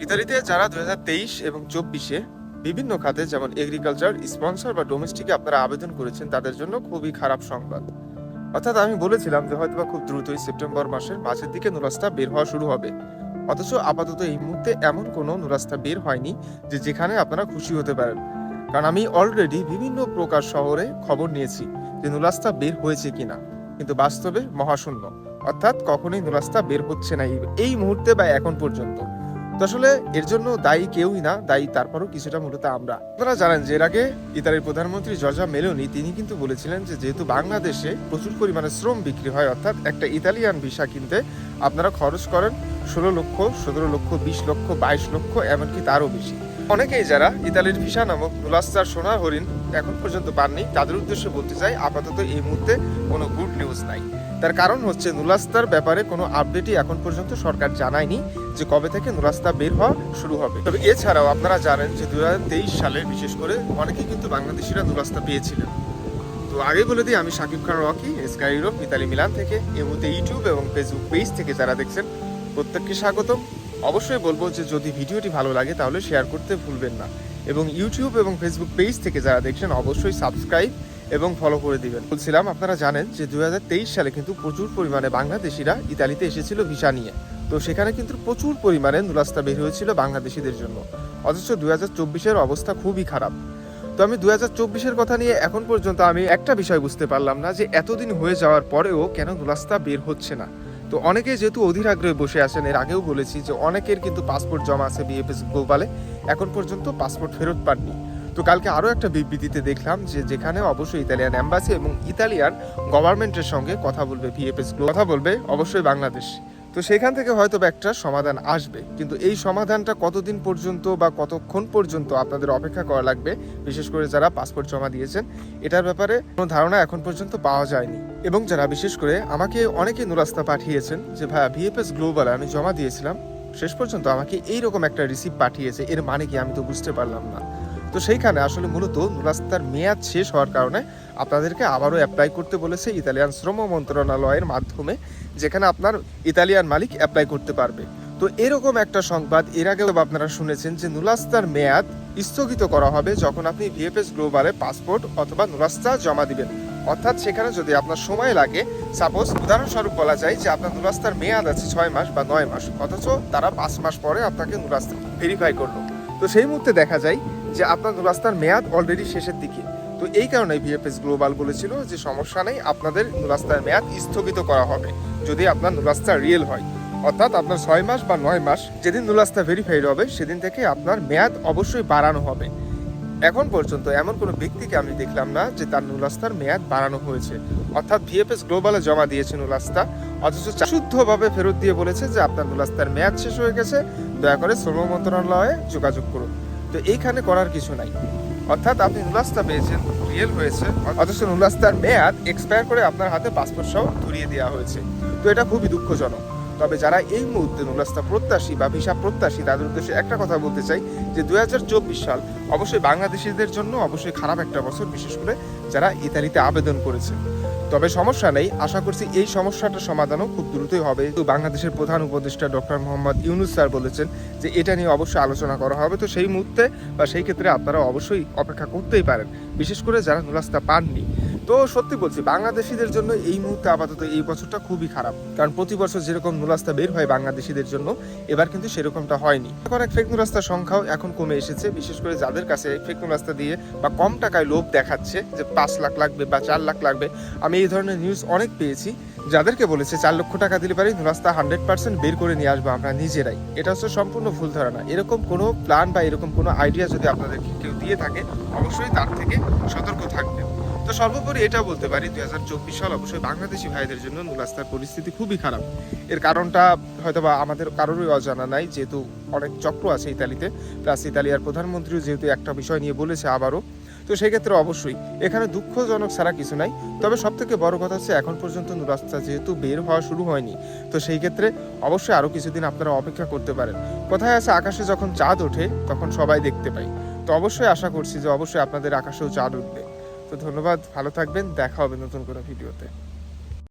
ইতালিতে যারা দু হাজার তেইশ এবং চব্বিশে বিভিন্ন খাতে যেমন এগ্রিকালচার স্পন্সর বা ডোমেস্টিকে আপনারা আবেদন করেছেন, তাদের জন্য খুবই খারাপ সংবাদ। অর্থাৎ আমি বলেছিলাম যে হয়তোবা খুব দ্রুতই সেপ্টেম্বর মাসের মাঝের দিকে নুরাস্তা বের হওয়া শুরু হবে। অথচ আপাতত এই মুহূর্তে এমন কোনো নুরাস্তা বের হয়নি যে যেখানে আপনারা খুশি হতে পারেন। কারণ আমি অলরেডি বিভিন্ন প্রকার শহরে খবর নিয়েছি যে নুরাস্তা বের হয়েছে কিনা। কিন্তু বাস্তবে মহাশূন্য। অর্থাৎ কখনোই নুরাস্তা বের হচ্ছে না এই- এই মুহূর্তে বা এখন পর্যন্ত। তো আসলে এর জন্য দায়ী কেউই না, দায়ী তারপরও কিছুটা মূলত আমরা। আপনারা জানেন যে এর আগে ইতালির প্রধানমন্ত্রী জর্জা মেলোনি, তিনি কিন্তু বলেছিলেন যে যেহেতু বাংলাদেশে প্রচুর পরিমাণে শ্রম বিক্রি হয়, অর্থাৎ একটা ইতালিয়ান ভিসা কিনতে আপনারা খরচ করেন ষোলো লক্ষ, সতেরো লক্ষ, বিশ লক্ষ, বাইশ লক্ষ, এমনকি তারও বেশি। অনেকেই যারা ইতালির ভিসা নামক নুলাস্তার সোনার হরিণ এখন পর্যন্ত পাননি, তাদের উদ্দেশ্যে বলতে চাই, আপাতত এই মুহূর্তে কোনো গুড নিউজ নাই। তার কারণ হচ্ছে নুলাস্তার ব্যাপারে কোনো আপডেটই এখন পর্যন্ত সরকার জানায়নি। যে কবে থেকে নুরাস্তা বের হওয়া শুরু হবে। তবে এছাড়াও আপনারা জানেন যে দুহাজার তেইশ সালে, বিশেষ করে অনেকেই কিন্তু বাংলাদেশিরা নুরাস্তা পেয়েছিলেন। তো আগে বলে দিই, আমি Shakib Khan Rocky Sky Europe Italy Milan থেকে। এই মুহূর্তে ইউটিউব এবং ফেসবুক পেজ থেকে যারা দেখছেন, প্রত্যেককে স্বাগতম। অবশ্যই বলব যে যদি ভিডিওটি ভালো লাগে, তাহলে শেয়ার করতে ভুলবেন না। এবং ইউটিউব এবং ফেসবুক পেজ থেকে যারা দেখছেন, অবশ্যই সাবস্ক্রাইব এবং ফলো করে দিবেন। বলছিলাম, আপনারা জানেন যে দুই হাজার তেইশ সালে কিন্তু প্রচুর পরিমাণে বাংলাদেশিরা ইতালিতে এসেছিল ভিসা নিয়ে। তো সেখানে কিন্তু প্রচুর পরিমাণে নুরাস্তা বের হয়েছিল বাংলাদেশিদের জন্য। অথচ দু হাজার চব্বিশের অবস্থা খুবই খারাপ। তো আমি দু হাজার চব্বিশের কথা নিয়ে এখন পর্যন্ত আমি একটা বিষয় বুঝতে পারলাম না যে এতদিন হয়ে যাওয়ার পরেও কেন নুরাস্তা বের হচ্ছে না। তো অনেকে যেহেতু অধীর আগ্রহে বসে আছেন, এর আগেও বলেছি যে অনেকের কিন্তু পাসপোর্ট জমা আছে বিএফএস গ্লোবালে এখন পর্যন্ত পাসপোর্ট ফেরত পাননি। তো কালকে আরও একটা বিবৃতিতে দেখলাম যে যেখানে অবশ্যই ইতালিয়ান অ্যাম্বাসি এবং ইতালিয়ান গভর্নমেন্টের সঙ্গে কথা বলবে ভিএফএস কথা বলবে অবশ্যই বাংলাদেশ। তো সেখান থেকে হয়তো একটা সমাধান আসবে। কিন্তু এই সমাধানটা কতদিন পর্যন্ত বা কতক্ষণ পর্যন্ত আপনাদের অপেক্ষা করা লাগবে, বিশেষ করে যারা পাসপোর্ট জমা দিয়েছেন, এটার ব্যাপারে কোনো ধারণা এখন পর্যন্ত পাওয়া যায়নি। এবং যারা বিশেষ করে আমাকে অনেকে নুরাস্তা পাঠিয়েছেন যে, ভাইয়া ভিএফএস গ্লোবাল আমি জমা দিয়েছিলাম, শেষ পর্যন্ত আমাকে এইরকম একটা রিসিপ্ট পাঠিয়েছে, এর মানে কি আমি তো বুঝতে পারলাম না। তো সেইখানে আসলে মূলত নুরাস্তার মেয়াদ শেষ হওয়ার কারণে আপনাদেরকে আবারও অ্যাপ্লাই করতে বলেছে ইতালিয়ান শ্রম মন্ত্রণালয়ের মাধ্যমে, যেখানে আপনার ইতালিয়ান মালিক অ্যাপ্লাই করতে পারবে। তো এরকম একটা সংবাদ, এর আগেও আপনারা শুনেছেন যে নুরাস্তার মেয়াদ স্থগিত করা হবে যখন আপনি ভিএফএস গ্লোবালে পাসপোর্ট অথবা নুরাস্তা জমা দিবেন। অর্থাৎ সেখানে যদি আপনার সময় লাগে সাপোজ উদাহরণস্বরূপ বলা যায় যে আপনার নুরাস্তার মেয়াদ আছে ছয় মাস বা নয় মাস, অথচ তারা পাঁচ মাস পরে আপনাকে নুরাস্তা ভেরিফাই করল। তো সেই মুহূর্তে দেখা যায় যে আপনার রাস্তার মেয়াদ অলরেডি শেষের দিকে। তো এই কারণে ভিএফএস গ্লোবাল বলেছিল যে সমস্যা নেই, আপনাদের নুরাস্তার মেয়াদ স্থগিত করা হবে, যদি আপনার নুরাস্তা রিয়েল হয়। অর্থাৎ আপনার ছয় মাস বা নয় মাস, যেদিন নুরাস্তা ভেরিফাইড হবে, সেদিন থেকে আপনার মেয়াদ অবশ্যই বাড়ানো হবে। এখন পর্যন্ত এমন কোনো ব্যক্তিকে আমি দেখলাম না যে তার নুলাস্তার মেয়াদ বাড়ানো হয়েছে। অর্থাৎ ভিএফএস গ্লোবালে জমা দিয়েছে নুলাস্তা। অথচ শুদ্ধভাবে ফেরত দিয়ে বলেছে যে আপনার নুলাস্তার মেয়াদ শেষ হয়ে গেছে। দয়া করে শ্রম মন্ত্রণালয়ে যোগাযোগ করুন। তো এইখানে করার কিছু নাই। অর্থাৎ আপনি নুলাস্তা পেয়েছেন, রিয়েল হয়েছে। অথচ নুলাস্তার মেয়াদ এক্সপায়ার করে আপনার হাতে পাসপোর্ট সহ ধরিয়ে দেওয়া হয়েছে। তো এটা খুবই দুঃখজনক। তবে যারা এই মুহূর্তে নুলাস্তা প্রত্যাশী বা ভিসা প্রত্যাশী, তাদের উদ্দেশ্যে একটা কথা বলতে চাই যে দুই হাজার চব্বিশ সাল অবশ্যই বাংলাদেশিদের জন্য অবশ্যই খারাপ একটা বছর, বিশেষ করে যারা ইতালিতে আবেদন করেছে। তবে সমস্যা নেই, আশা করছি এই সমস্যাটার সমাধানও খুব দ্রুতই হবে। তো বাংলাদেশের প্রধান উপদেষ্টা ডক্টর মোহাম্মদ ইউনুস স্যার বলেছেন যে এটা নিয়ে অবশ্যই আলোচনা করা হবে। তো সেই মুহূর্তে বা সেই ক্ষেত্রে আপনারা অবশ্যই অপেক্ষা করতেই পারেন। বিশেষ করে যারা নুরাস্তা পাননি তো সত্যি বলছি, বাংলাদেশিদের জন্য এই মুহূর্তে আপাতত এই বছরটা খুবই খারাপ। কারণ প্রতি বছর যেরকম নুরাস্তা বের হয় বাংলাদেশিদের জন্য, এবার কিন্তু সেরকমটা হয়নি। এক ফেক নুরাস্তার সংখ্যাও এখন কমে এসেছে, বিশেষ করে যাদের কাছে ফেক নুরাস্তা দিয়ে বা কম টাকায় লোভ দেখাচ্ছে, যে পাঁচ লাখ লাগবে বা চার লাখ লাগবে, আমি এই ধরনের নিউজ অনেক পেয়েছি, যাদেরকে বলেছে চার লক্ষ টাকা দিলে পারি নুরাস্তা হান্ড্রেড পার্সেন্ট বের করে নিয়ে আসব আমরা নিজেরাই। এটা হচ্ছে সম্পূর্ণ ভুল ধারণা। এরকম কোনো প্ল্যান বা এরকম কোনো আইডিয়া যদি আপনাদেরকে কেউ দিয়ে থাকে, অবশ্যই তার থেকে সতর্ক থাকবেন তো সর্বোপরি এটা বলতে পারি, দুই হাজার চব্বিশ সাল অবশ্যই বাংলাদেশি ভাইদের জন্য নুলাস্তার পরিস্থিতি খুবই খারাপ। এর কারণটা হয়তো বা আমাদের কারোরই অজানা নাই, যেহেতু অনেক চক্র আছে ইতালিতে, প্লাস ইতালিয়ার প্রধানমন্ত্রীও যেহেতু একটা বিষয় নিয়ে বলেছে আবারও, তো সেই ক্ষেত্রে অবশ্যই এখানে দুঃখজনক ছাড়া কিছু নাই। তবে সব থেকে বড় কথা হচ্ছে এখন পর্যন্ত নুরাস্তা যেহেতু বের হওয়া শুরু হয়নি, তো সেই ক্ষেত্রে অবশ্যই আরও কিছুদিন আপনারা অপেক্ষা করতে পারেন। কোথায় আছে আকাশে যখন চাঁদ ওঠে, তখন সবাই দেখতে পাই। তো অবশ্যই আশা করছি যে অবশ্যই আপনাদের আকাশেও চাঁদ উঠবে। তো ধন্যবাদ ভালো থাকবেন দেখা হবে নতুন কোনো ভিডিওতে।